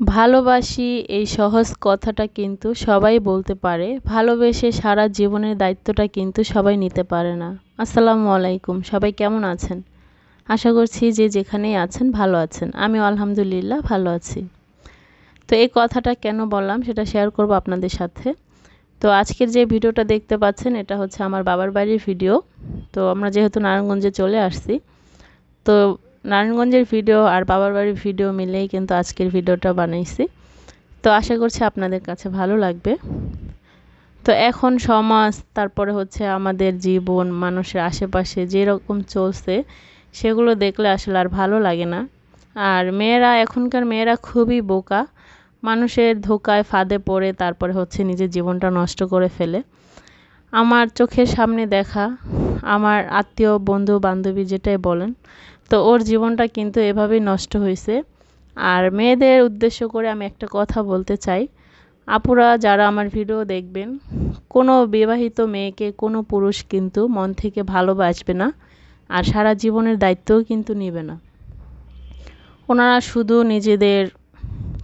ভালোবাসি এই সহজ কথাটা কিন্তু সবাই বলতে পারে, ভালোবেসে সারা জীবনের দায়িত্বটা কিন্তু সবাই নিতে পারে না। আসসালামু আলাইকুম, সবাই কেমন আছেন? আশা করছি যে যেখানেই আছেন ভালো আছেন। আমি আলহামদুলিল্লাহ ভালো আছি। তো এই কথাটা কেন বললাম সেটা শেয়ার করব আপনাদের সাথে। তো আজকের যে ভিডিওটা দেখতে পাচ্ছেন, এটা হচ্ছে আমার বাবার বাড়ির ভিডিও। তো আমরা যেহেতু নারায়ণগঞ্জে চলে আসছি, তো নারায়ণগঞ্জের ভিডিও আর বাবার বাড়ির ভিডিও মিলেই কিন্তু আজকের ভিডিওটা বানাইছি তো আশা করছি আপনাদের কাছে ভালো লাগবে। তো এখন সমাজ, তারপরে হচ্ছে আমাদের জীবন, মানুষের আশেপাশে যেরকম চলছে, সেগুলো দেখলে আসলে আর ভালো লাগে না। আর মেয়েরা, এখনকার মেয়েরা খুবই বোকা। মানুষের ধোকায় ফাঁদে পড়ে, তারপরে হচ্ছে নিজের জীবনটা নষ্ট করে ফেলে। আমার চোখের সামনে দেখা, আমার আত্মীয় বন্ধু বান্ধবী যেটাই বলেন তো ওর জীবনটা কিন্তু এভাবেই নষ্ট হয়েছে আর মেয়েদের উদ্দেশ্য করে আমি একটা কথা বলতে চাই। আপুরা যারা আমার ভিডিও দেখবেন, কোনো বিবাহিত মেয়েকে, কোনো পুরুষ কিন্তু মন থেকে ভালোবাসবে না আর সারা জীবনের দায়িত্বও কিন্তু নেবে না। ওনারা শুধু নিজেদের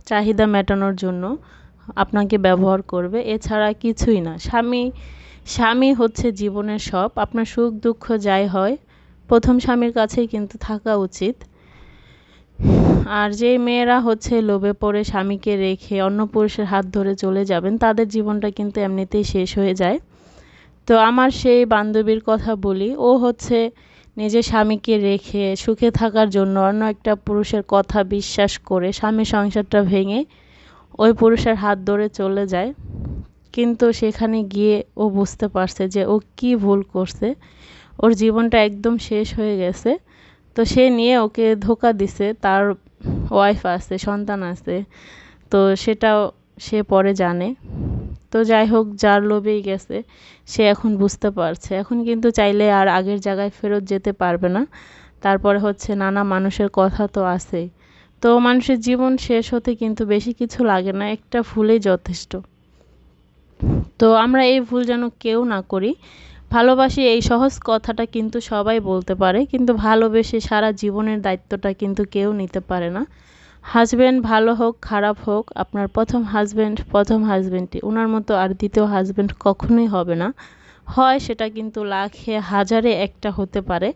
চাহিদা মেটানোর জন্য আপনাকে ব্যবহার করবে, এছাড়া কিছুই না। স্বামী স্বামী হচ্ছে জীবনের সব। আপনার সুখ দুঃখ যাই হয় প্রথম স্বামীর কাছেই কিন্তু থাকা উচিত। আর যে মেয়েরা হচ্ছে লোভে পড়ে স্বামীকে রেখে অন্য পুরুষের হাত ধরে চলে যাবেন, তাদের জীবনটা কিন্তু এমনিতেই শেষ হয়ে যায়। তো আমার সেই বান্ধবীর কথা বলি, ও হচ্ছে নিজের স্বামীকে রেখে সুখে থাকার জন্য অন্য একটা পুরুষের কথা বিশ্বাস করে স্বামী সংসারটা ভেঙে ওই পুরুষের হাত ধরে চলে যায়। কিন্তু সেখানে গিয়ে ও বুঝতে পারছে যে ও কি ভুল করছে। ওর জীবনটা একদম শেষ হয়ে গেছে। তো সে নিয়ে ওকে ধোকা দিছে, তার ওয়াইফ আছে, সন্তান আছে। তো সেটাও সে পরে জানে। তো যাই হোক, যার লোভেই গেছে, সে এখন বুঝতে পারছে। এখন কিন্তু চাইলে আর আগের জায়গায় ফেরত যেতে পারবে না। তারপরে হচ্ছে নানা মানুষের কথা তো আছেই। তো মানুষের জীবন শেষ হতে কিন্তু বেশি কিছু লাগে না, একটা ভুলেই যথেষ্ট। তো আমরা এই ভুল যেন কেউ না করি ভালোবাসি এই সহজ কথাটা কিন্তু সবাই বলতে পারে, কিন্তু ভালোবেসে সারা জীবনের দায়িত্বটা কিন্তু কেউ নিতে পারে না। হাজব্যান্ড ভালো হোক, খারাপ হোক, আপনার প্রথম হাজব্যান্ড প্রথম হাজব্যান্ডটি ওনার মতো আর দ্বিতীয় হাজব্যান্ড কখনোই হবে না। হয় সেটা কিন্তু লাখে, হাজারে একটা হতে পারে।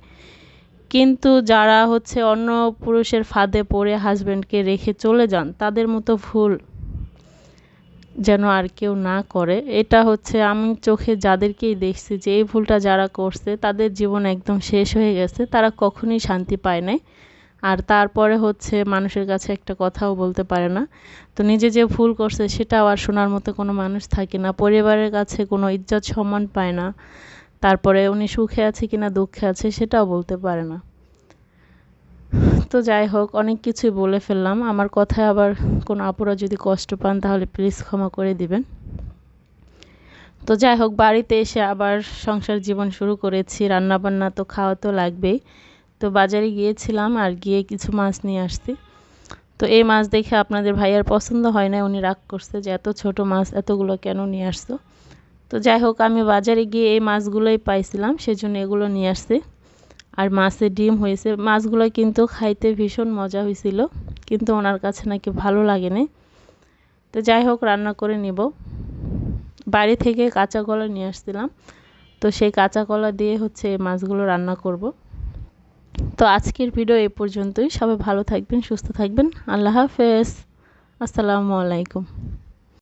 কিন্তু যারা হচ্ছে অন্য পুরুষের ফাঁদে পড়ে হাজব্যান্ডকে রেখে চলে যান, তাদের মতো ভুল যেন আর কেউ না করে। এটা হচ্ছে আমি চোখে যাদেরকেই দেখছি যে, এই ভুলটা যারা করছে, তাদের জীবন একদম শেষ হয়ে গেছে, তারা কখনোই শান্তি পায় নাই। আর তারপরে হচ্ছে মানুষের কাছে একটা কথাও বলতে পারে না। তো নিজে যে ভুল করছে, সেটাও আর শোনার মতো কোনো মানুষ থাকে না। পরিবারের কাছে কোনো ইজ্জত সম্মান পায় না। তারপরে উনি সুখে আছে কিনা, দুঃখে আছে, সেটাও বলতে পারে না। তো যাই হোক, অনেক কিছুই বলে ফেললাম। আমার কথায় আবার কোনো আপুরা যদি কষ্ট পান, তাহলে প্লিজ ক্ষমা করে দিবেন। তো যাই হোক, বাড়িতে এসে আবার সংসার জীবন শুরু করেছি। রান্নাবান্না তো খাওয়া তো লাগবেই। তো বাজারে গিয়েছিলাম আর গিয়ে কিছু মাছ নিয়ে আসছি। তো এই মাছ দেখে আপনাদের ভাইয়ার পছন্দ হয় না, উনি রাগ করছে যে এত ছোট মাছ, এতগুলো কেন নিয়ে আসতো তো যাই হোক, আমি বাজারে গিয়ে এই মাছগুলোই পাইছিলাম, সেজন্য এগুলো নিয়ে আসছি। আর মাছের ডিম হয়েছে। মাছগুলো কিন্তু খাইতে ভীষণ মজা হয়েছিল, কিন্তু ওনার কাছে নাকি ভালো লাগেনি। তো যাই হোক, রান্না করে নিব। বাড়ি থেকে কাঁচা কলা নিয়ে আসছিলাম। তো সেই কাঁচা কলা দিয়ে হচ্ছে মাছগুলো রান্না করব। তো আজকের ভিডিও এ পর্যন্তই। সবাই ভালো থাকবেন, সুস্থ থাকবেন। আল্লাহ হাফেজ। আসসালামু আলাইকুম।